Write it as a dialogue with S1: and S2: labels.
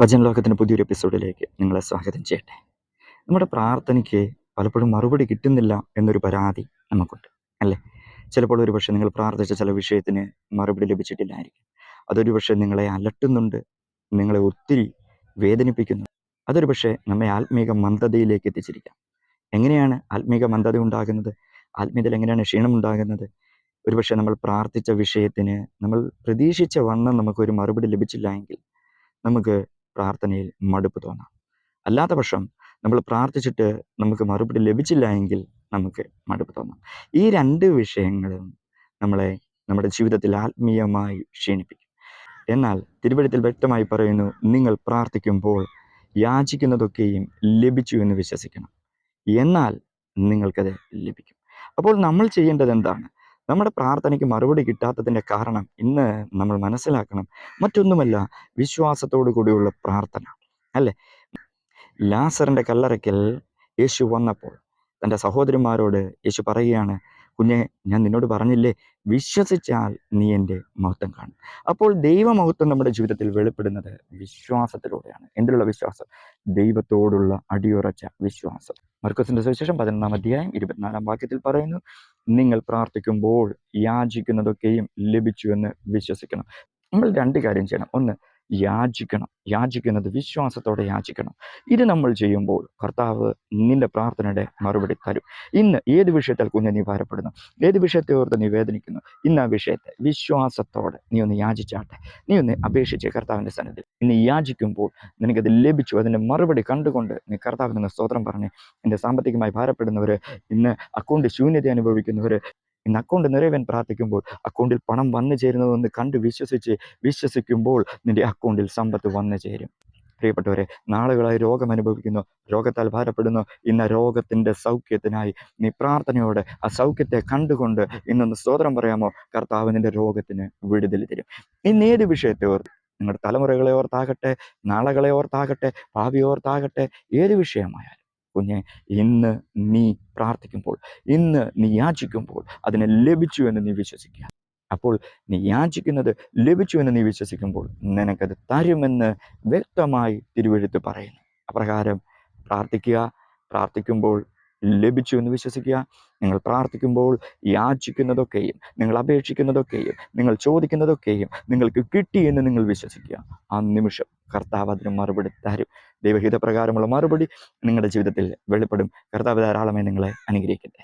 S1: വചനലോകത്തിന്റെ പുതിയൊരു എപ്പിസോഡിലേക്ക് നിങ്ങളെ സ്വാഗതം ചെയ്യട്ടെ. നമ്മുടെ പ്രാർത്ഥനയ്ക്ക് പലപ്പോഴും മറുപടി കിട്ടുന്നില്ല എന്നൊരു പരാതി നമുക്കുണ്ട് അല്ലേ? ചിലപ്പോൾ ഒരു പക്ഷേ നിങ്ങൾ പ്രാർത്ഥിച്ച ചില വിഷയത്തിന് മറുപടി ലഭിച്ചിട്ടില്ലായിരിക്കും. അതൊരു പക്ഷേ നിങ്ങളെ അലട്ടുന്നുണ്ട് നിങ്ങളെ ഒത്തിരി വേദനിപ്പിക്കുന്നു. അതൊരു പക്ഷേ നമ്മെ ആത്മീക മന്ദതയിലേക്ക് എത്തിച്ചിരിക്കാം. എങ്ങനെയാണ് ആത്മീക മന്ദത ഉണ്ടാകുന്നത്? ആത്മീയതയിൽ എങ്ങനെയാണ് ക്ഷീണം ഉണ്ടാകുന്നത്? ഒരുപക്ഷെ നമ്മൾ പ്രാർത്ഥിച്ച വിഷയത്തിന് നമ്മൾ പ്രതീക്ഷിച്ച വണ്ണം നമുക്കൊരു മറുപടി ലഭിച്ചില്ല എങ്കിൽ നമുക്ക് പ്രാർത്ഥനയിൽ മടുപ്പ് തോന്നാം. അല്ലാത്ത പക്ഷം നമ്മൾ പ്രാർത്ഥിച്ചിട്ട് നമുക്ക് മറുപടി ലഭിച്ചില്ല എങ്കിൽ നമുക്ക് മടുപ്പ് തോന്നാം. ഈ രണ്ട് വിഷയങ്ങളും നമ്മളെ നമ്മുടെ ജീവിതത്തിൽ ആത്മീയമായി ക്ഷീണിപ്പിക്കും. എന്നാൽ തിരുവഴുത്തിൽ വ്യക്തമായി പറയുന്നു നിങ്ങൾ പ്രാർത്ഥിക്കുമ്പോൾ യാചിക്കുന്നതൊക്കെയും ലഭിച്ചു എന്ന് വിശ്വസിക്കണം. എന്നാൽ നിങ്ങൾക്കത് ലഭിക്കും. അപ്പോൾ നമ്മൾ ചെയ്യേണ്ടത് എന്താണ്? നമ്മുടെ പ്രാർത്ഥനയ്ക്ക് മറുപടി കിട്ടാത്തതിന്റെ കാരണം ഇന്ന് നമ്മൾ മനസ്സിലാക്കണം. മറ്റൊന്നുമല്ല വിശ്വാസത്തോടു കൂടിയുള്ള പ്രാർത്ഥന അല്ലേ? ലാസറിന്റെ കല്ലറയ്ക്കൽ യേശു വന്നപ്പോൾ തന്റെ സഹോദരന്മാരോട് യേശു പറയുകയാണ് കുഞ്ഞെ ഞാൻ നിന്നോട് പറഞ്ഞില്ലേ? വിശ്വസിച്ചാൽ നീ എന്റെ മഹത്വം കാണും. അപ്പോൾ ദൈവമഹത്വം നമ്മുടെ ജീവിതത്തിൽ വെളിപ്പെടുന്നത് വിശ്വാസത്തിലൂടെയാണ്. എന്തിലുള്ള വിശ്വാസം? ദൈവത്തോടുള്ള അടിയുറച്ച വിശ്വാസം. മർക്കസിന്റെ സുവിശേഷം പതിനൊന്നാം അധ്യായം ഇരുപത്തിനാലാം വാക്യത്തിൽ പറയുന്നു നിങ്ങൾ പ്രാർത്ഥിക്കുമ്പോൾ യാചിക്കുന്നതൊക്കെയും ലഭിച്ചു എന്ന് വിശ്വസിക്കണം. നമ്മൾ രണ്ട് കാര്യം ചെയ്യണം. ഒന്ന് യാചിക്കണം. യാചിക്കുന്നത് വിശ്വാസത്തോടെ യാചിക്കണം. ഇത് നമ്മൾ ചെയ്യുമ്പോൾ കർത്താവ് നിന്റെ പ്രാർത്ഥനയുടെ മറുപടി തരും. ഇന്ന് ഏത് വിഷയത്തിൽ കുഞ്ഞ് നീ ഭാരപ്പെടുന്നു ഏത് വിഷയത്തെ ഓർത്ത് നീ വേദനിക്കുന്നു? ഇന്ന് ആ വിഷയത്തെ വിശ്വാസത്തോടെ നീ ഒന്ന് യാചിച്ചാട്ടെ. നീ ഒന്ന് അപേക്ഷിച്ച് കർത്താവിന്റെ സന്നിധിയിൽ. ഇന്ന് യാചിക്കുമ്പോൾ നിനക്കത് ലഭിച്ചു. അതിന്റെ മറുപടി കണ്ടുകൊണ്ട് നീ കർത്താവിൽ നിന്ന് സ്തോത്രം പറഞ്ഞ്. എന്റെ സാമ്പത്തികമായി ഭാരപ്പെടുന്നവർ ഇന്ന് അക്കൗണ്ട് ശൂന്യത അനുഭവിക്കുന്നവർ ഇന്ന് അക്കൗണ്ട് നിറവേൻ പ്രാർത്ഥിക്കുമ്പോൾ അക്കൗണ്ടിൽ പണം വന്നു ചേരുന്നതെന്ന് കണ്ട് വിശ്വസിച്ച് വിശ്വസിക്കുമ്പോൾ നിന്റെ അക്കൗണ്ടിൽ സമ്പത്ത് വന്നു ചേരും. പ്രിയപ്പെട്ടവരെ നാളുകളായി രോഗം അനുഭവിക്കുന്നു രോഗത്താൽ ഭാരപ്പെടുന്നു. ഇന്ന രോഗത്തിന്റെ സൗഖ്യത്തിനായി നീ പ്രാർത്ഥനയോടെ ആ സൗഖ്യത്തെ കണ്ടുകൊണ്ട് ഇന്നൊന്ന് സ്തോത്രം പറയാമോ? കർത്താവ് നിന്റെ രോഗത്തിന് വിടുതൽ തരും. ഇന്ന് ഏത് വിഷയത്തെ ഓർത്ത് നിങ്ങളുടെ തലമുറകളെ ഓർത്താകട്ടെ നാളകളെ ഓർത്താകട്ടെ ഭാവി ഓർത്താകട്ടെ ഏത് വിഷയമായാലും കുഞ്ഞെ ഇന്ന് നീ പ്രാർത്ഥിക്കുമ്പോൾ ഇന്ന് നീ യാചിക്കുമ്പോൾ അതിനെ ലഭിച്ചു എന്ന് നീ വിശ്വസിക്കുക. അപ്പോൾ നീ യാചിക്കുന്നത് ലഭിച്ചു എന്ന് നീ വിശ്വസിക്കുമ്പോൾ നിനക്കത് തരുമെന്ന് വ്യക്തമായി തിരുവെഴുത്ത് പറയുന്നു. അപ്രകാരം പ്രാർത്ഥിക്കുക പ്രാർത്ഥിക്കുമ്പോൾ ലഭിച്ചു എന്ന് വിശ്വസിക്കുക നിങ്ങൾ പ്രാർത്ഥിക്കുമ്പോൾ യാചിക്കുന്നതൊക്കെയും നിങ്ങൾ അപേക്ഷിക്കുന്നതൊക്കെയും നിങ്ങൾ ചോദിക്കുന്നതൊക്കെയും നിങ്ങൾക്ക് കിട്ടിയെന്ന് നിങ്ങൾ വിശ്വസിക്കുക. ആ നിമിഷം കർത്താവ് അതിന് മറുപടി തരും. ദൈവഹിതപ്രകാരമുള്ള മറുപടി നിങ്ങളുടെ ജീവിതത്തിൽ വെളിപ്പെടും. കർത്താവ് ധാരാളമായി നിങ്ങളെ അനുഗ്രഹിക്കട്ടെ.